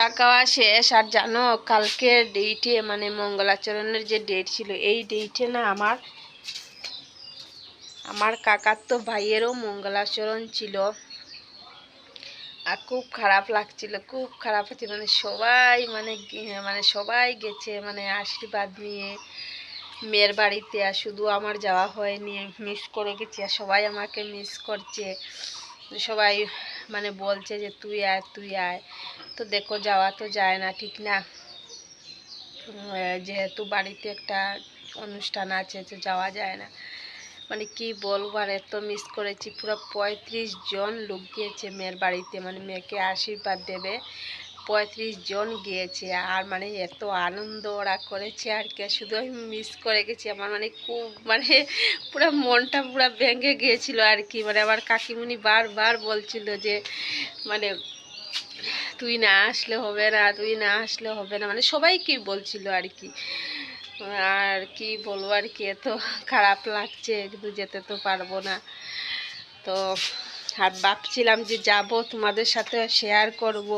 টাকাওয়া শেষ আর জানো কালকের ডেটে মানে মঙ্গলাচরণের যে ডেট ছিল, এই ডেটে না আমার আমার কাকার তো ভাইয়েরও মঙ্গলাচরণ ছিল। আর খুব খারাপ লাগছিল, খুব খারাপ হচ্ছে মানে সবাই মানে মানে সবাই গেছে মানে আশীর্বাদ নিয়ে, মেয়ের বাড়িতে, আর শুধু আমার যাওয়া হয়নি মিস করে গেছি, আর সবাই আমাকে মিস করছে। সবাই মানে বলছে যে তুই আয় তুই আয়। তো দেখো যাওয়া তো যায় না, ঠিক না? যেহেতু বাড়িতে একটা অনুষ্ঠান আছে, তো যাওয়া যায় না। মানে কি বলব, আর এত মিস করেছি। পুরো পঁয়ত্রিশ জন লোক গিয়েছে মেয়ের বাড়িতে। মানে মেয়েকে আশীর্বাদ দেবে। পঁয়ত্রিশ জন গিয়েছে, আর মানে এত আনন্দ ওরা করেছে আর কি শুধু আমি মিস করে গেছি, আমার মানে খুব মানে পুরো মনটা পুরো ভেঙে গিয়েছিল আর কি মানে আমার কাকিমুনি বারবার বলছিল যে মানে তুই না আসলে হবে না, তুই না আসলে হবে না মানে সবাই কি বলছিল আর কি। আর কি বলব আর কি, এত খারাপ লাগছে, কিন্তু যেতে তো পারব না। তো আর ভাবছিলাম যে যাব, তোমাদের সাথে শেয়ার করব।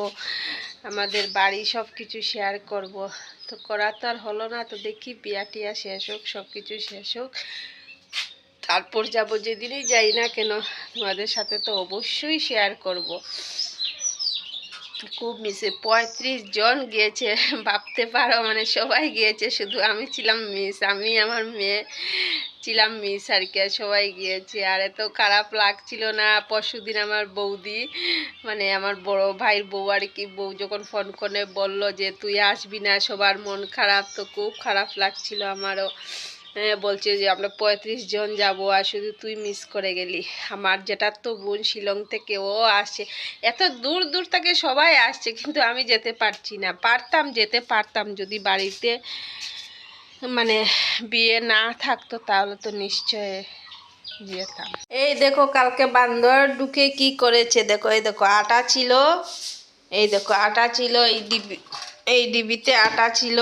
আমাদের বাড়ি সব কিছু শেয়ার করব। তো করা তো আর হলো না, তো দেখি বিয়া টিয়া শেষ হোক সব কিছু শেষ হোক। তারপর যাব, যেদিনই যাই না কেন তোমাদের সাথে তো অবশ্যই শেয়ার করব। খুব মিসে পঁয়ত্রিশ জন গিয়েছে, ভাবতে পারো মানে সবাই গিয়েছে, শুধু আমি ছিলাম মিস, আমি আমার মেয়ে ছিলাম মিস আর কি সবাই গিয়েছে, আর এত খারাপ লাগছিল না পরশুদিন আমার বৌদি মানে আমার বড় ভাইয়ের বউ আর কি, বউ যখন ফোন করে বলল যে তুই আসবি না, সবার মন খারাপ, তো খুব খারাপ লাগছিল আমারও। বলছে যে আমরা পঁয়ত্রিশ জন যাব আর শুধু তুই মিস করে গেলি। আমার যেটা তো বোন শিলং থেকে ও আসছে এত দূর দূর থেকে সবাই আসছে, কিন্তু আমি যেতে পারছি না। পারতাম, যেতে পারতাম। যদি বাড়িতে মানে বিয়ে না থাকতো, তাহলে তো নিশ্চয় যেতাম। এই দেখো, কালকে বান্দর ঢুকে কি করেছে? দেখো, এই দেখো, আটা ছিল। এই দেখো, আটা ছিল, এই ডিবি, এই ডিবিতে আটা ছিল।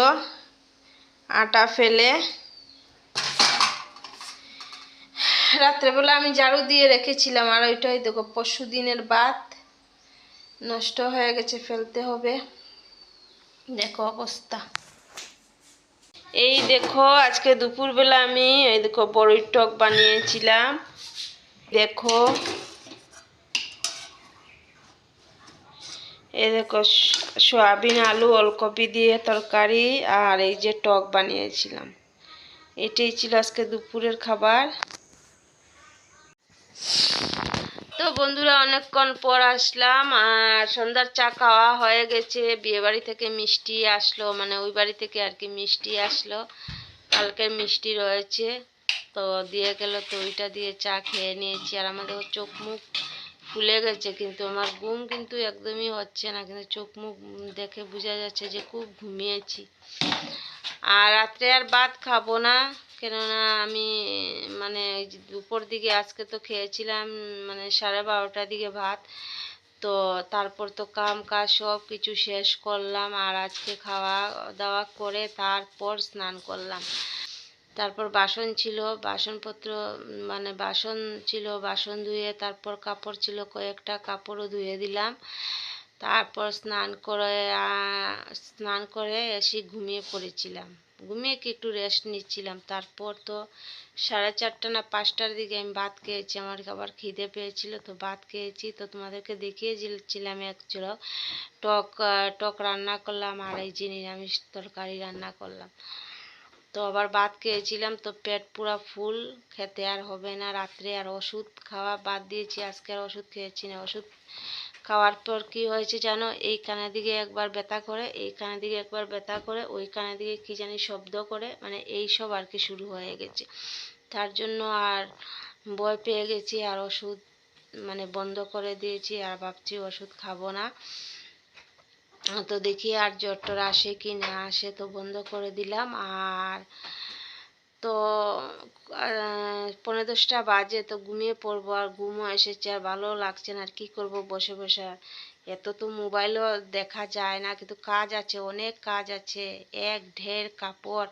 আটা ফেলে রাত্রেবেলা আমি ঝাড়ু দিয়ে রেখেছিলাম আর ওইটাই দেখো, পরশু দিনের বাদ। নষ্ট হয়ে গেছে, ফেলতে হবে। দেখো অবস্থা। এই দেখো, আজকে দুপুরবেলা আমি এই দেখো বড়ই টক বানিয়েছিলাম। দেখো। এই দেখো, সয়াবিন, আলু, ওলকপি দিয়ে তরকারি আর এই যে টক বানিয়েছিলাম। এটাই ছিল আজকে দুপুরের খাবার। তো বন্ধুরা, অনেকক্ষণ পর আসলাম আর সন্ধ্যার চা খাওয়া হয়ে গেছে। বিয়ে বাড়ি থেকে মিষ্টি আসলো মানে ওই বাড়ি থেকে আর কি মিষ্টি আসলো। কালকের মিষ্টি রয়েছে, তো দিয়ে গেল তো ওইটা দিয়ে চা খেয়ে নিয়েছি। আর আমাদের চোখ মুখ ফুলে গেছে, কিন্তু আমার ঘুম কিন্তু একদমই হচ্ছে না, কিন্তু চোখ মুখ দেখে বোঝা যাচ্ছে যে খুব ঘুমিয়েছি। আর রাত্রে আর ভাত খাব না। কেননা আমি মানে দুপুর দিকে আজকে তো খেয়েছিলাম মানে সাড়ে বারোটার দিকে ভাত। তো তারপর তো কাম কাজ সব কিছু শেষ করলাম আর আজকে খাওয়া দাওয়া করে তারপর স্নান করলাম। তারপর বাসন ছিল, বাসনপত্র মানে বাসন ছিল, বাসন ধুয়ে তারপর কাপড় ছিল, কয়েকটা কাপড়ও ধুয়ে দিলাম। তারপর স্নান করে স্নান করে এসে ঘুমিয়ে পড়েছিলাম। ঘুমিয়ে কি একটু রেস্ট নিচ্ছিলাম। তারপর তো সাড়ে চারটা না পাঁচটার দিকে আমি ভাত খেয়েছি, আমার আবার খিদে পেয়েছিল, তো ভাত খেয়েছি। তো তোমাদেরকে দেখিয়েছিলাম একচুল টক টক রান্না করলাম আর এই যে নিরামিষ তরকারি রান্না করলাম। তো আবার ভাত খেয়েছিলাম, তো পেট পুরা ফুল, খেতে আর হবে না। রাত্রে আর ওষুধ খাওয়া বাদ দিয়েছি, আজকে আর ওষুধ খেয়েছি না। ওষুধ খাওয়ার পর কি হয়েছে জানো? এই কানের দিকে একবার ব্যথা করে, এই কানের দিকে একবার ব্যথা করে, ওই কানের দিকে কি জানি শব্দ করে মানে এই সব আর কি শুরু হয়ে গেছে। তার জন্য আর ভয় পেয়ে গেছি, আর ওষুধ মানে বন্ধ করে দিয়েছি, আর ভাবছি ওষুধ খাব না। তো দেখি আর জ্বর আসে কি না আসে তো বন্ধ করে দিলাম, আর তো পনেরো দশটা বাজে তো ঘুমিয়ে পড়ব আর ঘুমও এসেছে আর ভালো লাগছে না আর কি করব বসে বসে। এত তো মোবাইলও দেখা যায় না, কিন্তু কাজ আছে, অনেক কাজ আছে। এক ঢের কাপড়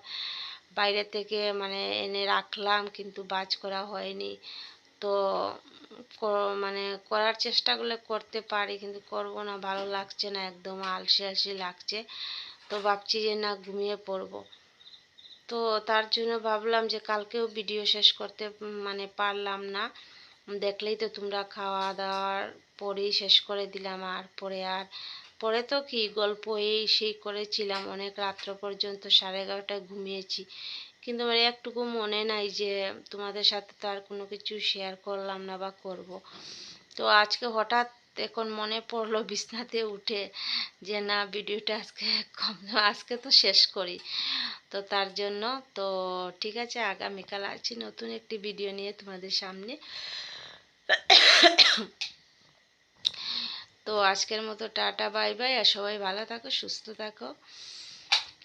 বাইরে থেকে মানে এনে রাখলাম, কিন্তু বাজ করা হয়নি। তো মানে করার চেষ্টাগুলো করতে পারি, কিন্তু করব না, ভালো লাগছে না, একদম আলসে আলসে লাগছে। তো ভাবছি যে না, ঘুমিয়ে পড়ব। তো তার জন্য ভাবলাম যে কালকেও ভিডিও শেষ করতে মানে পারলাম না। দেখলেই তো তোমরা খাওয়া দাওয়ার পরেই শেষ করে দিলাম, আর পরে আর, পরে তো কি গল্প এই সেই করেছিলাম। অনেক রাত্র পর্যন্ত সাড়ে এগারোটায় ঘুমিয়েছি। কিন্তু আমার একটুকু মনে নাই যে তোমাদের সাথে তো আর কোনো কিছু শেয়ার করলাম না বা করব। তো আজকে হঠাৎ এখন মনে পড়ল বিছনাতে উঠে যে, না, ভিডিওটা আজকে কম আজকে তো শেষ করি। তো তার জন্য তো ঠিক আছে, আগামীকাল আছি নতুন একটি ভিডিও নিয়ে তোমাদের সামনে। তো আজকের মতো টাটা, বাই বাই, আর সবাই ভালো থাকো, সুস্থ থাকো।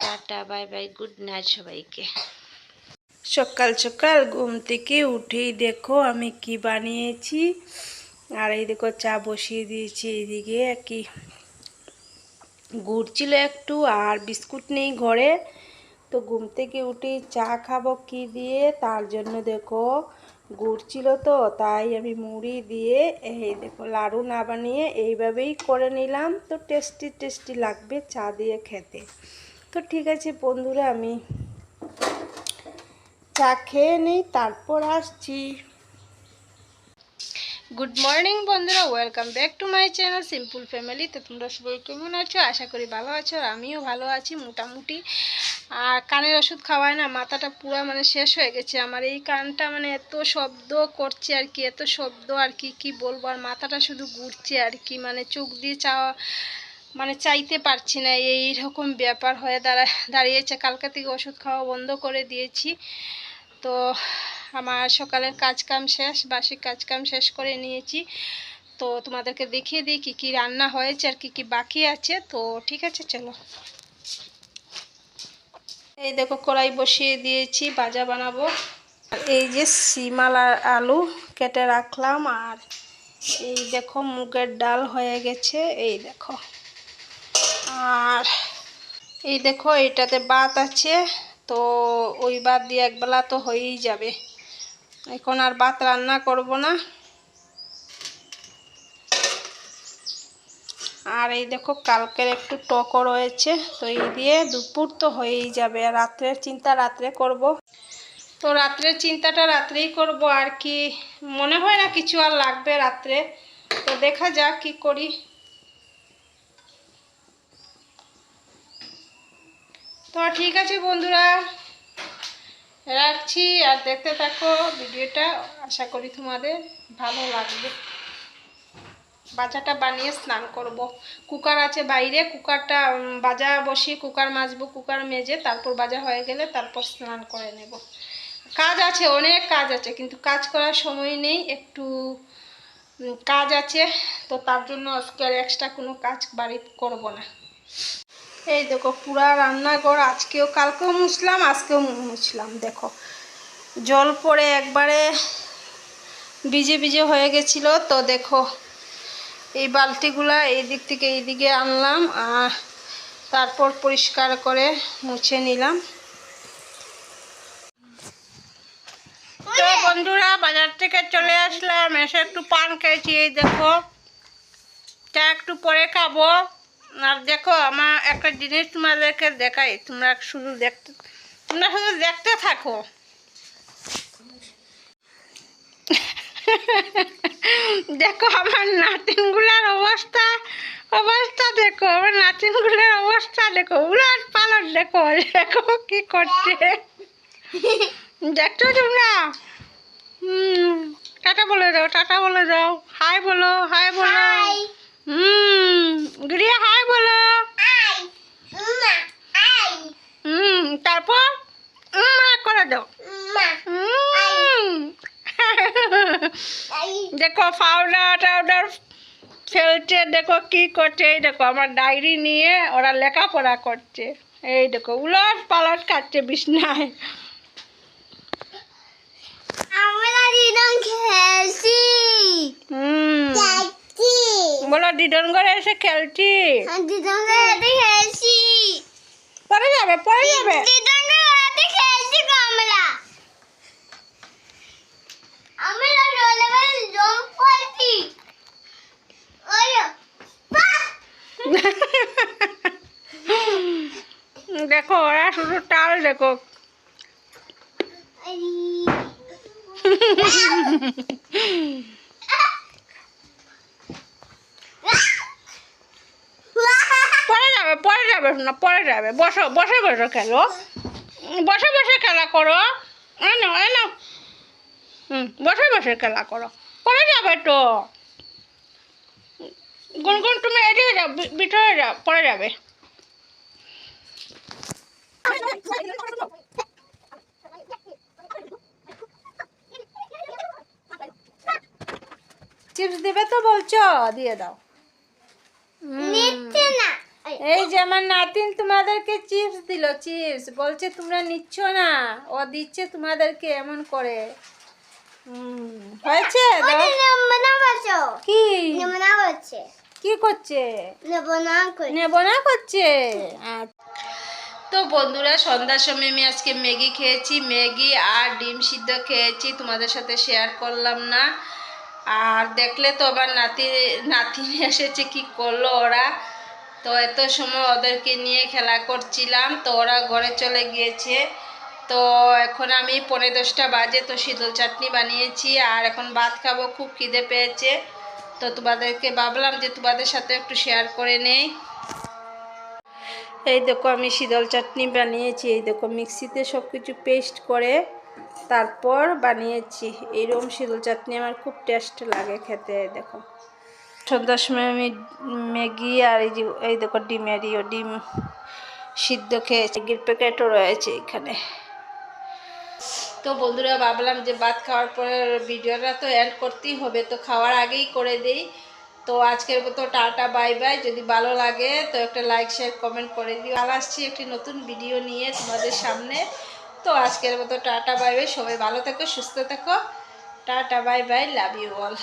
Tata, bye bye, good night সবাইকে। সকাল সকাল ঘুম থেকে উঠেই দেখো আমি কি বানিয়েছি। আর এই দেখো চা বসিয়ে দিয়েছি, এইদিকে কি। গুড় ছিল একটু আর বিস্কুট নেই ঘরে। তো ঘুম থেকে উঠে চা খাব কি দিয়ে? তার জন্য দেখো গুড় ছিল তো, তাই আমি মুড়ি দিয়ে এই দেখো লাড়ু না বানিয়ে এইভাবেই করে নিলাম। তো টেস্টি টেস্টি লাগবে চা দিয়ে খেতে। তো ঠিক আছে বন্ধুরা, আমি চা খেয়ে নিই, তারপর আসছি। গুড মর্নিং বন্ধুরা। Welcome back to my channel simple family তো তোমরা সবাই কেমন আছো? আশা করি ভালো আছো আর আমিও ভালো আছি মোটামুটি। আর কানের ওষুধ খাওয়ায় না, মাথাটা পুরো মানে শেষ হয়ে গেছে। আমার এই কানটা মানে এত শব্দ করছে আর কি, এত শব্দ আর কি কি বলব? আর মাথাটা শুধু ঘুরছে আর কি মানে চোখ দিয়ে চাওয়া মানে চাইতে পারছি না। এই রকম ব্যাপার হয়ে দাঁড়া, দাঁড়িয়েছে। কালকে থেকে ওষুধ খাওয়া বন্ধ করে দিয়েছি। তো আমার সকালের কাজ কাম শেষ বাসি কাজ কাম শেষ করে নিয়েছি। তো তোমাদেরকে দেখিয়ে দিই কী কী রান্না হয়েছে আর কী কী বাকি আছে। তো ঠিক আছে, চলো। এই দেখো কড়াই বসিয়ে দিয়েছি, ভাজা বানাবো। এই যে শিমাল আলু কেটে রাখলাম আর এই দেখো মুগের ডাল হয়ে গেছে, এই দেখো। আর এই দেখো এটাতে ভাত আছে, তো ওই ভাত দিয়ে একবেলা তো হয়েই যাবে। এখন আর ভাত রান্না করব না। আর এই দেখো কালকের একটু টকও রয়েছে, তো এই দিয়ে দুপুর তো হয়েই যাবে, আর রাত্রের চিন্তা রাত্রে করব। তো রাত্রের চিন্তাটা রাত্রেই করব, আর কি মনে হয় না কিছু আর লাগবে রাত্রে। তো দেখা যাক কি করি। তো ঠিক আছে বন্ধুরা। রাখছি, আর দেখতে থাকো ভিডিওটা। আশা করি তোমাদের ভালো লাগবে। বাজাটা বানিয়ে স্নান করব। কুকার আছে বাইরে, কুকারটা বাজা বসিয়ে কুকার মাজবো, কুকার মেজে তারপর বাজা হয়ে গেলে তারপর স্নান করে নেব। কাজ আছে, অনেক কাজ আছে, কিন্তু কাজ করার সময় নেই, একটু কাজ আছে। তো তার জন্য আজকে আর এক্সট্রা কোনো কাজ বাড়ি করব না। এই দেখো, পুরা রান্নাঘর, আজকেও কালকেও মুছলাম, আজকেও মুছলাম, দেখো। জল পড়ে একবারে ভিজে ভিজে হয়ে গেছিল, তো দেখো, এই বালতিগুলা এই দিক থেকে এই দিকে আনলাম, আর তারপর পরিষ্কার করে মুছে নিলাম। তো বন্ধুরা, বাজার থেকে চলে আসলাম, এসে একটু পান খেয়েছি, এই দেখো। চা একটু পরে খাব। আর দেখো আমার একটা জিনিস তোমাদেরকে দেখাই। তোমরা শুধু দেখতে তোমরা শুধু দেখতে থাকো। দেখো আমার নাতিনগুলার অবস্থা অবস্থা দেখো আমার নাতিনগুলোর অবস্থা দেখো উলাট পালট দেখো দেখো কি করছে। দেখছ তোমরা? হুম টাটা বলে দাও টাটা বলে দাও। হাই বলো হাই বলো। হুম। গুড়িয়া হাই বলো। হুম তারপর? উম করে দাও। দেখো পাউডার টাউডার ফেলছে দেখো কি করছে এই দেখো আমার ডায়েরি নিয়ে ওরা লেখাপড়া করছে। এই দেখো উলট পালট খাচ্ছে বিছনায়। আমরা খেলছি। হুম। খেলছি বলো ডিডনগড়ে এসে খেলছি। হ্যাঁ, ডিডনগড়ে এসে খেলছি। পরে যাবে পরে যাবে। ডিডনগড়ে এসে খেলছি কমলা। আমি দেখো ওরা শুধু টাল দেখো। যাবে না পরে যাবে। বসো বসে বসে খেলো। বসে বসে খেলা করো। এই নাও এই হুম বসে বসে খেলা করো। পরে যাবে তো। গুনগুন তুমি এদিকে যাও ভিতরে যাও পরে যাবে। চিপস দিবে তো বলছো? দিয়ে দাও। এই যে আমার নাতিন তোমাদেরকে চিপস দিল চিপস বলছে তোমরা নিচ্ছ না। ও দিচ্ছে তোমাদেরকে এমন করে। হয়েছে? কি? কি করছে? নেব না করছে। আচ্ছা। তো বন্ধুরা সন্ধ্যার সময় আমি আজকে ম্যাগি খেয়েছি। ম্যাগি আর ডিম সিদ্ধ খেয়েছি। তোমাদের সাথে শেয়ার করলাম না। আর দেখলে তো আবার নাতি নাতিনি এসেছে কি করল ওরা? তো এত সময় ওদেরকে নিয়ে খেলা করছিলাম, তো ওরা ঘরে চলে গিয়েছে। তো এখন আমি পনেরো দশটা বাজে, তো শীতল চাটনি বানিয়েছি আর এখন ভাত খাব, খুব খিদে পেয়েছে। তো তোমাদেরকে ভাবলাম যে তোমাদের সাথে একটু শেয়ার করে নেই। এই দেখো আমি শীতল চাটনি বানিয়েছি, এই দেখো মিক্সিতে সব কিছু পেস্ট করে তারপর বানিয়েছি। এইরকম শীতল চাটনি আমার খুব টেস্ট লাগে খেতে, দেখো। সন্ধ্যার সময় আমি ম্যাগি আর এই যে, এই দেখো ডিমেরইও ডিম সিদ্ধ খেয়েছে। ম্যাগির প্যাকেটও রয়েছে এখানে। তো বন্ধুরা, ভাবলাম যে ভাত খাওয়ার পরে ভিডিওটা তো অ্যাড করতেই হবে, তো খাওয়ার আগেই করে দেই। তো আজকের মতো টাটা, বাই বাই। যদি ভালো লাগে, তো একটা লাইক শেয়ার কমেন্ট করে দিও। আর আসছি একটি নতুন ভিডিও নিয়ে তোমাদের সামনে। তো আজকের মতো টাটা, বাই বাই। সবাই ভালো থেকো, সুস্থ থেকো। Tata, bye bye. Love you all